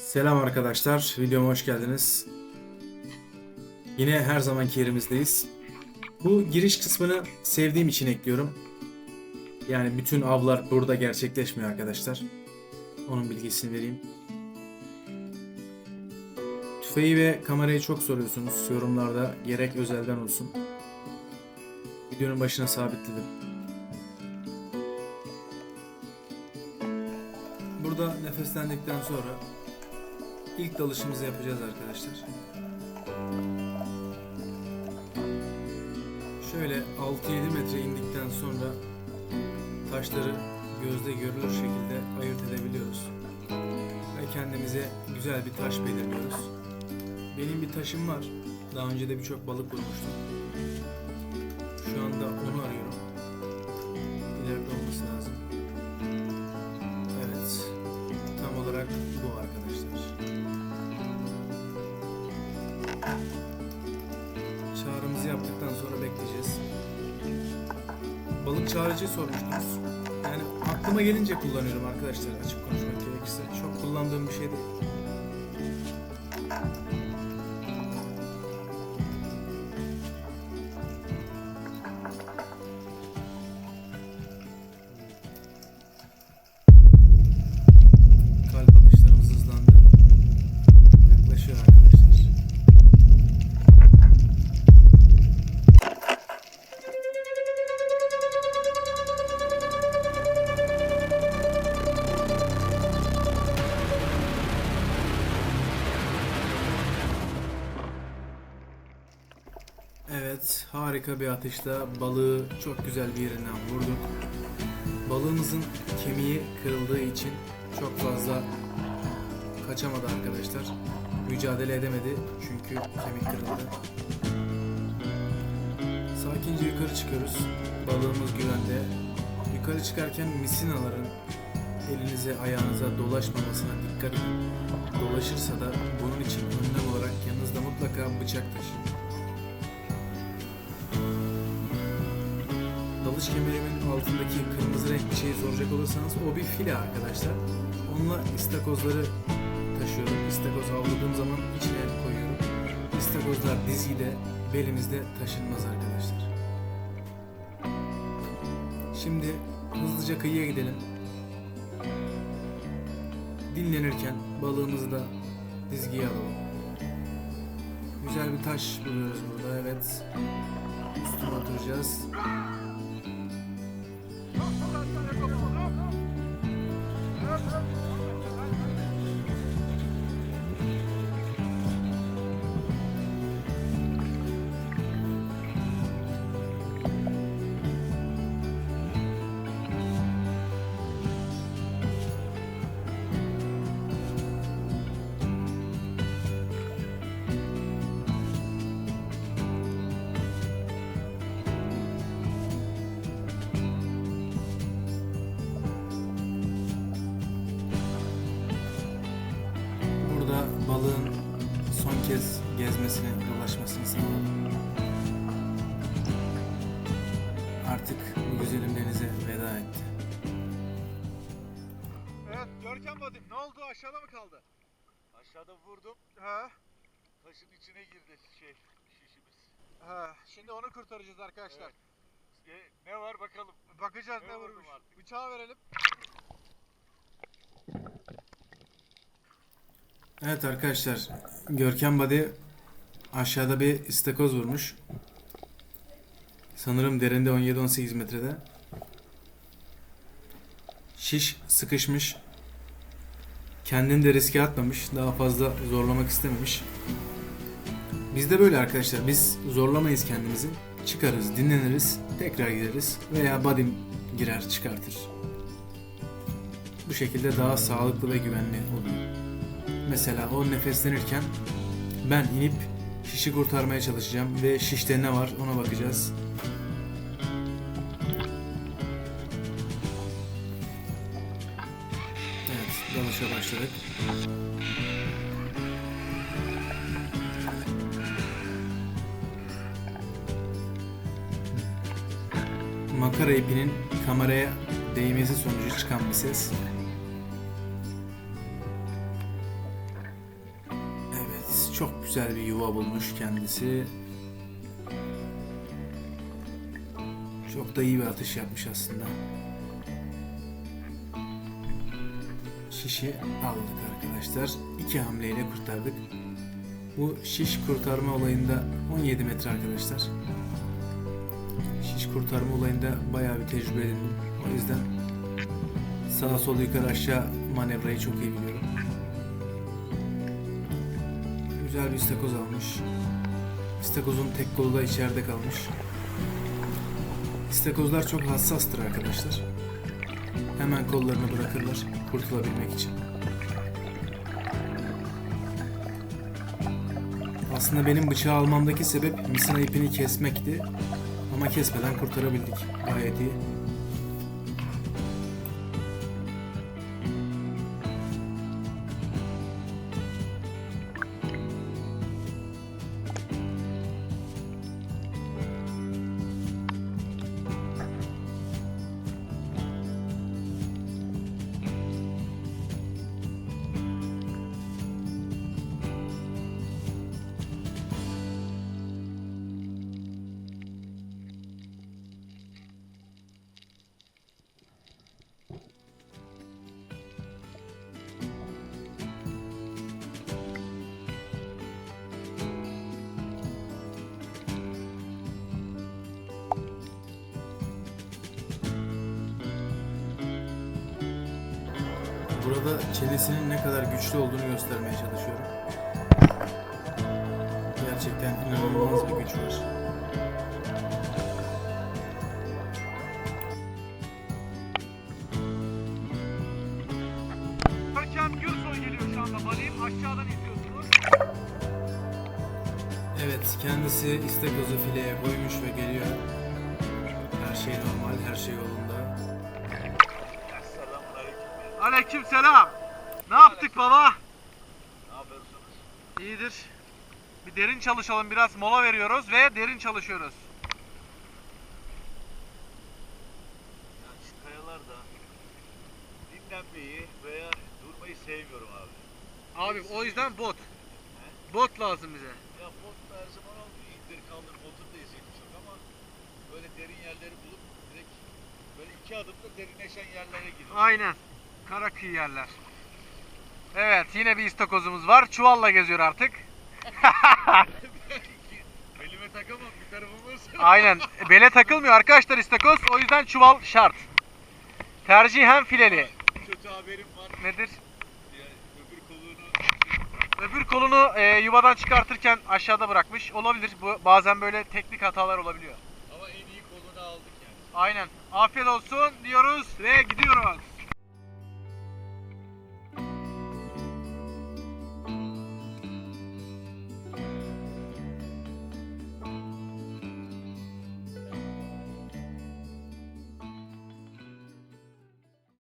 Selam arkadaşlar, videoma hoş geldiniz. Yine her zamanki yerimizdeyiz. Bu giriş kısmını sevdiğim için ekliyorum. Yani bütün avlar burada gerçekleşmiyor arkadaşlar. Onun bilgisini vereyim. Tüfeği ve kamerayı çok soruyorsunuz yorumlarda gerek özelden olsun. Videonun başına sabitledim. Burada nefeslendikten sonra ilk dalışımızı yapacağız arkadaşlar. Şöyle 6-7 metre indikten sonra taşları gözde görülür şekilde ayırt edebiliyoruz. Ve kendimize güzel bir taş belirliyoruz. Benim bir taşım var. Daha önce de birçok balık vurmuştum. Şu anda onu arıyorum. Çağrımızı yaptıktan sonra bekleyeceğiz. Balık çağrıcı sormuştunuz. Yani aklıma gelince kullanıyorum arkadaşlar açık konuşmak gerekirse. Çok kullandığım bir şey değil. Evet, harika bir atışla balığı çok güzel bir yerinden vurduk. Balığımızın kemiği kırıldığı için çok fazla kaçamadı arkadaşlar. Mücadele edemedi çünkü kemik kırıldı. Sakince yukarı çıkıyoruz. Balığımız güvende. Yukarı çıkarken misinaların elinize ayağınıza dolaşmamasına dikkat edin. Dolaşırsa da bunun için önlem olarak yanınızda mutlaka bıçak taşıyın. Dalış kemerimin altındaki kırmızı renk bir şeyi soracak olursanız o bir file arkadaşlar. Onunla istakozları taşıyorum. İstakoz avladığım zaman içine koyuyorum. İstakozlar dizide, belimizde taşınmaz arkadaşlar. Şimdi hızlıca kıyıya gidelim. Dinlenirken balığımızı da dizgiye alalım. Güzel bir taş buluyoruz burada evet. Üstüne oturacağız. Görkem Vadim ne oldu aşağıda mı kaldı? Aşağıda vurdum. Ha. Taşın içine girdi şey şişimiz. Ha. Şimdi onu kurtaracağız arkadaşlar. Evet. E, ne var bakalım. Bakacağız Ne ne, vurmuş. artık? Bıçağı verelim. Evet arkadaşlar, Görkem Badi aşağıda bir istakoz vurmuş. Sanırım derinde 17-18 metrede. Şiş sıkışmış. Kendini de riske atmamış. Daha fazla zorlamak istememiş. Biz de böyle arkadaşlar. Biz zorlamayız kendimizi. Çıkarız, dinleniriz, tekrar gireriz veya Badim girer, çıkartır. Bu şekilde daha sağlıklı ve güvenli oluyor. Mesela o nefeslenirken ben inip şişi kurtarmaya çalışacağım ve şişte ne var ona bakacağız. Evet, dalışa başladık. Makara ipinin kameraya değmesi sonucu çıkan bir ses. Çok güzel bir yuva bulmuş kendisi. Çok da iyi bir atış yapmış aslında. Şişi aldık arkadaşlar. İki hamleyle kurtardık. Bu şiş kurtarma olayında 17 metre arkadaşlar. Şiş kurtarma olayında bayağı bir tecrübe edindim. O yüzden sağa sol yukarı aşağı manevrayı çok iyi biliyorum. Güzel bir istakoz almış. İstakozun tek kolu da içeride kalmış. İstakozlar çok hassastır arkadaşlar. Hemen kollarını bırakırlar kurtulabilmek için. Aslında benim bıçağı almamdaki sebep misina ipini kesmekti. Ama kesmeden kurtarabildik. Gayet iyi. Burada çenesinin ne kadar güçlü olduğunu göstermeye çalışıyorum. Gerçekten inanılmaz bir güç var. Görkem Gürsoy geliyor şu anda. Balayım aşağıdan izliyorsunuz. Evet, kendisi istakozu fileye koymuş ve geliyor. Her şey normal, her şey yolunda. Aleyküm. Selam. Ne yaptık baba? Ne yapıyorsunuz? İyidir. Bir derin çalışalım biraz mola veriyoruz ve derin çalışıyoruz. Ya şu kayalarda dinlenmeyi veya durmayı sevmiyorum abi. Abi o yüzden bot. Bot lazım bize. Ya bot da her zaman olmuyor. İndir kaldır botun da eziyeti çok ama böyle derin yerleri bulup direkt böyle iki adımda derinleşen yerlere giriyor. Aynen. Kara kıyı yerler. Evet yine bir istakozumuz var. Çuvalla geziyor artık. Belime takamam bir tarafımız. Aynen. Bele takılmıyor arkadaşlar istakoz. O yüzden çuval şart. Tercihen fileli. Kötü haberim var. Nedir? Öbür kolunu Öbür kolunu e, yuvadan çıkartırken aşağıda bırakmış. Olabilir. Bu bazen böyle teknik hatalar olabiliyor. ama en iyi kolunu aldık yani. Aynen. Afiyet olsun diyoruz ve gidiyoruz.